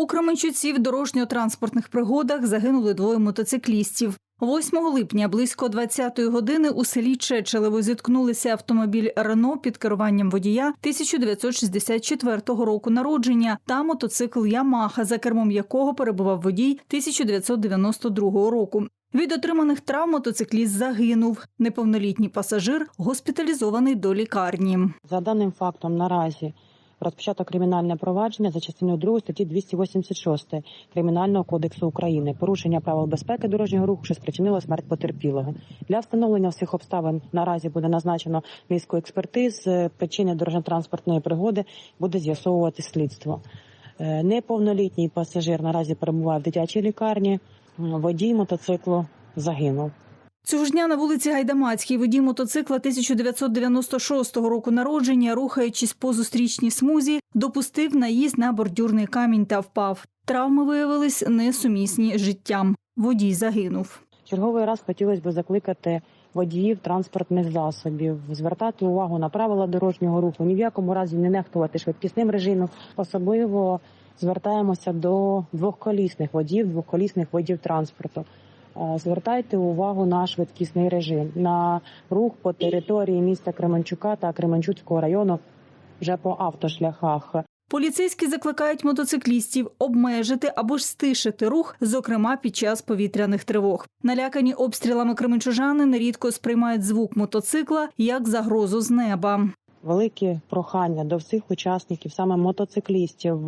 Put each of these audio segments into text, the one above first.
У Кременчуці в дорожньо-транспортних пригодах загинули двоє мотоциклістів. 8 липня близько 20-ї години у селі Чечелево зіткнулися автомобіль Рено під керуванням водія 1964 року народження та мотоцикл Ямаха, за кермом якого перебував водій 1992 року. Від отриманих травм мотоцикліст загинув. Неповнолітній пасажир госпіталізований до лікарні. За даним фактом наразі розпочато кримінальне провадження за частиною 2 статті 286 Кримінального кодексу України. Порушення правил безпеки дорожнього руху, що спричинило смерть потерпілого. Для встановлення всіх обставин наразі буде назначено міську експертиз. Е, Причини дорожньо-транспортної пригоди буде з'ясовувати слідство. Е, Неповнолітній пасажир наразі перебуває в дитячій лікарні. Водій мотоциклу загинув. Цього ж дня на вулиці Гайдамацькій водій мотоцикла 1996 року народження, рухаючись по зустрічній смузі, допустив наїзд на бордюрний камінь та впав. Травми виявились несумісні з життям. Водій загинув. Черговий раз хотілося б закликати водіїв транспортних засобів, звертати увагу на правила дорожнього руху, ні в якому разі не нехтувати швидкісним режимом. Особливо звертаємося до двохколісних водіїв, двохколісних видів транспорту. Е, Звертайте увагу на швидкісний режим, на рух по території міста Кременчука та Кременчуцького району вже по автошляхах. Поліцейські закликають мотоциклістів обмежити або ж стишити рух, зокрема під час повітряних тривог. Налякані обстрілами кременчужани нерідко сприймають звук мотоцикла як загрозу з неба. Велике прохання до всіх учасників, саме мотоциклістів,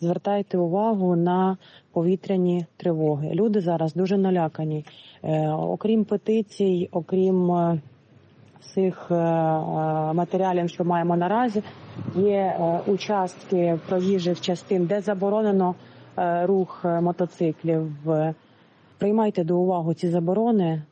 звертайте увагу на повітряні тривоги. Люди зараз дуже налякані. Е, окрім петицій, окрім е, всіх е, матеріалів, що маємо наразі, є участки проїжджих частин, де заборонено рух мотоциклів. Приймайте до уваги ці заборони.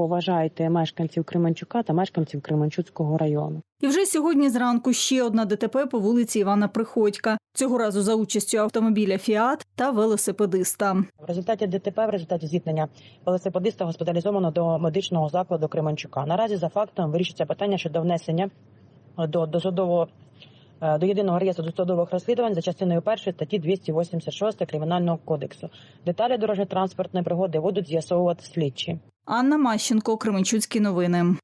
Поважайте мешканців Кременчука та мешканців Кременчуцького району. І вже сьогодні зранку ще одна ДТП по вулиці Івана Приходька. Цього разу за участю автомобіля Фіат та велосипедиста. В результаті ДТП, в результаті зіткнення велосипедиста госпіталізовано до медичного закладу Кременчука. Наразі за фактом вирішується питання щодо внесення до досудового е, до єдиного реєстру досудових розслідувань за частиною першої статті 286 кримінального кодексу. Деталі дорожньо-транспортної пригоди будуть з'ясовувати слідчі. Анна Мащенко, Кременчуцькі новини.